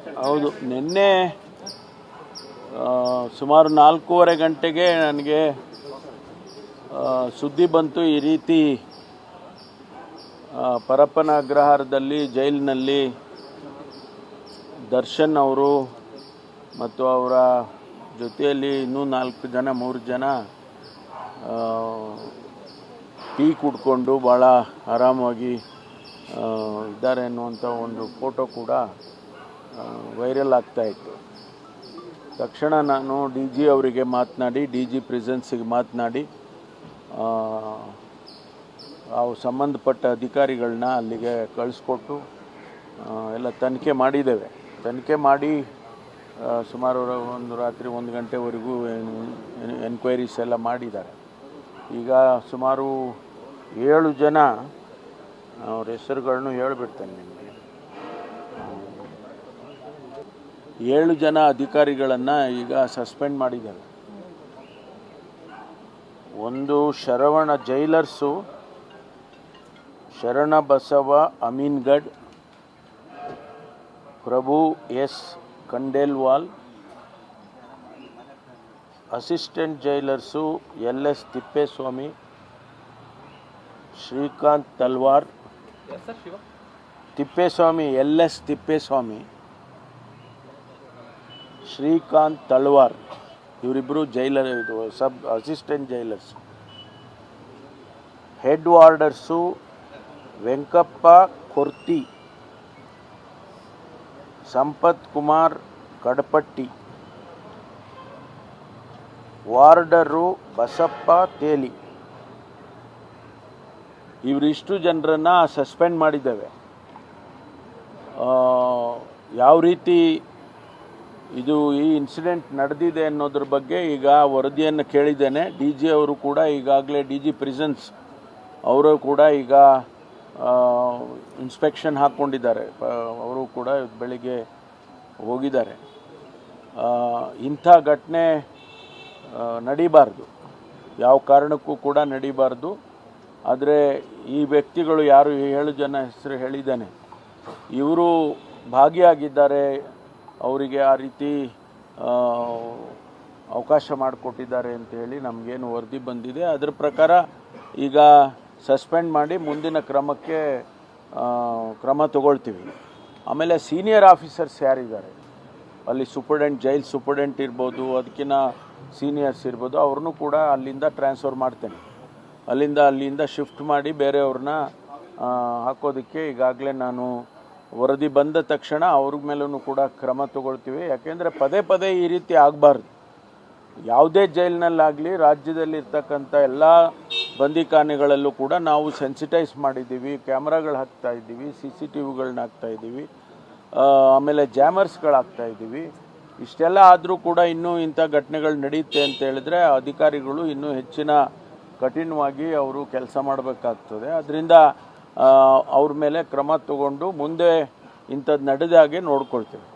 ಹೌದು, ನಿನ್ನೆ ಸುಮಾರು ನಾಲ್ಕೂವರೆ ಗಂಟೆಗೆ ನನಗೆ ಸುದ್ದಿ ಬಂತು ಈ ರೀತಿ ಪರಪ್ಪನ ಅಗ್ರಹಾರದಲ್ಲಿ ಜೈಲಿನಲ್ಲಿ ದರ್ಶನ್ ಅವರು ಮತ್ತು ಅವರ ಜೊತೆಯಲ್ಲಿ ಇನ್ನೂ ನಾಲ್ಕು ಜನ, ಮೂರು ಜನ ಟೀ ಕುಡ್ಕೊಂಡು ಭಾಳ ಆರಾಮಾಗಿ ಇದ್ದಾರೆ ಅನ್ನುವಂಥ ಒಂದು ಫೋಟೋ ಕೂಡ ವೈರಲ್ ಆಗ್ತಾ ಇತ್ತು. ತಕ್ಷಣ ನಾನು ಡಿ ಜಿ ಅವರಿಗೆ ಮಾತನಾಡಿ, ಡಿ ಜಿ ಪ್ರೆಸೆನ್ಸಿಗೆ ಮಾತನಾಡಿ ಅವು ಸಂಬಂಧಪಟ್ಟ ಅಧಿಕಾರಿಗಳನ್ನ ಅಲ್ಲಿಗೆ ಕಳಿಸ್ಕೊಟ್ಟು ಎಲ್ಲ ತನಿಖೆ ಮಾಡಿದ್ದೇವೆ. ತನಿಖೆ ಮಾಡಿ ಸುಮಾರು ಒಂದು ರಾತ್ರಿ ಒಂದು ಗಂಟೆವರೆಗೂ ಎನ್ಕ್ವೈರೀಸ್ ಎಲ್ಲ ಮಾಡಿದ್ದಾರೆ. ಈಗ ಸುಮಾರು ಏಳು ಜನ ಅವ್ರ ಹೆಸರುಗಳನ್ನು ಹೇಳ್ಬಿಡ್ತೇನೆ ನಿಮಗೆ. ಏಳು ಜನ ಅಧಿಕಾರಿಗಳನ್ನು ಈಗ ಸಸ್ಪೆಂಡ್ ಮಾಡಿದ್ದಾರೆ. ಒಂದು Sharavana jailers Sharana Basava Amingad Prabhu S Khandelwal assistant jailers L S Thippeswamy Shrikanth Talwar Thippeswamy L S Thippeswamy Shrikanth Talwar ಇವರಿಬ್ಬರು ಜೈಲರ್ ಇದು, sub assistant jailers. Head warders Venkappa Korti, Sampath Kumar Kadapatti. Warder Basappa Teli. ಇವರಿಷ್ಟು ಜನರನ್ನು suspend ಮಾಡಿದ್ದೇವೆ. ಯಾವ ರೀತಿ ಇದು ಈ incident ನಡೆದಿದೆ ಅನ್ನೋದ್ರ ಬಗ್ಗೆ ಈಗ ವರದಿಯನ್ನು ಕೇಳಿದ್ದೇನೆ. ಡಿ ಜಿ ಅವರು ಕೂಡ ಈಗಾಗಲೇ ಡಿ ಜಿ ಪ್ರಿಸನ್ಸ್ ಅವರು ಕೂಡ ಈಗ ಇನ್ಸ್ಪೆಕ್ಷನ್ ಹಾಕ್ಕೊಂಡಿದ್ದಾರೆ ಅವರು ಕೂಡ ಬೆಳಿಗ್ಗೆ ಹೋಗಿದ್ದಾರೆ. ಇಂಥ ಘಟನೆ ನಡೀಬಾರ್ದು. ಯಾವ ಕಾರಣಕ್ಕೂ ಕೂಡ ನಡೀಬಾರ್ದು. ಆದರೆ ಈ ವ್ಯಕ್ತಿಗಳು ಯಾರು ಏಳು ಜನ ಹೆಸರು ಹೇಳಿದ್ದಾನೆ. ಇವರು ಭಾಗಿಯಾಗಿದ್ದಾರೆ. ಅವರಿಗೆ ಆ ರೀತಿ ಅವಕಾಶ ಮಾಡಿಕೊಟ್ಟಿದ್ದಾರೆ ಅಂತ ಹೇಳಿ ನಮಗೇನು ವರದಿ ಬಂದಿದೆ. ಅದರ ಪ್ರಕಾರ ಈಗ ಸಸ್ಪೆಂಡ್ ಮಾಡಿ ಮುಂದಿನ ಕ್ರಮಕ್ಕೆ ಕ್ರಮ ತಗೊಳ್ತೀವಿ. ಆಮೇಲೆ ಸೀನಿಯರ್ ಆಫೀಸರ್ಸ್ ಯಾರಿದ್ದಾರೆ? ಅಲ್ಲಿ ಸೂಪರ್ಡೆಂಟ್, ಜೈಲ್ ಸೂಪರ್ಡೆಂಟ್ ಇರ್ಬೋದು ಅದಕ್ಕಿಂತ ಸೀನಿಯರ್ಸ್ ಇರ್ಬೋದು, ಅವ್ರನ್ನೂ ಕೂಡ ಅಲ್ಲಿಂದ ಟ್ರಾನ್ಸ್ಫರ್ ಮಾಡ್ತೇನೆ. ಅಲ್ಲಿಂದ ಅಲ್ಲಿಂದ ಶಿಫ್ಟ್ ಮಾಡಿ ಬೇರೆಯವ್ರನ್ನ ಹಾಕೋದಕ್ಕೆ ಈಗಾಗಲೇ ನಾನು ವರದಿ ಬಂದ ತಕ್ಷಣ ಅವ್ರ ಮೇಲೂ ಕೂಡ ಕ್ರಮ ತಗೊಳ್ತೀವಿ. ಯಾಕೆಂದರೆ ಪದೇ ಪದೇ ಈ ರೀತಿ ಆಗಬಾರ್ದು. ಯಾವುದೇ ಜೈಲಿನಲ್ಲಾಗಲಿ, ರಾಜ್ಯದಲ್ಲಿರ್ತಕ್ಕಂಥ ಎಲ್ಲ ಬಂದಿಖಾನೆಗಳಲ್ಲೂ ಕೂಡ ನಾವು ಸೆನ್ಸಿಟೈಸ್ ಮಾಡಿದ್ದೀವಿ. ಕ್ಯಾಮ್ರಾಗಳು ಹಾಕ್ತಾ ಇದ್ದೀವಿ ಸಿ ಸಿ ಟಿ ವಿಗಳನ್ನ ಹಾಕ್ತಾ ಇದ್ದೀವಿ. ಆಮೇಲೆ ಜಾಮರ್ಸ್ಗಳು ಹಾಕ್ತಾ ಇದ್ದೀವಿ. ಇಷ್ಟೆಲ್ಲ ಆದರೂ ಕೂಡ ಇನ್ನೂ ಇಂಥ ಘಟನೆಗಳು ನಡೆಯುತ್ತೆ ಅಂತ ಹೇಳಿದ್ರೆ ಅಧಿಕಾರಿಗಳು ಇನ್ನೂ ಹೆಚ್ಚಿನ ಕಠಿಣವಾಗಿ ಅವರು ಕೆಲಸ ಮಾಡಬೇಕಾಗ್ತದೆ. ಅದರಿಂದ ಅವ್ರ ಮೇಲೆ ಕ್ರಮ ತಗೊಂಡು ಮುಂದೆ ಇಂಥದ್ದು ನಡೆದ ಹಾಗೆ ನೋಡ್ಕೊಳ್ತೇವೆ.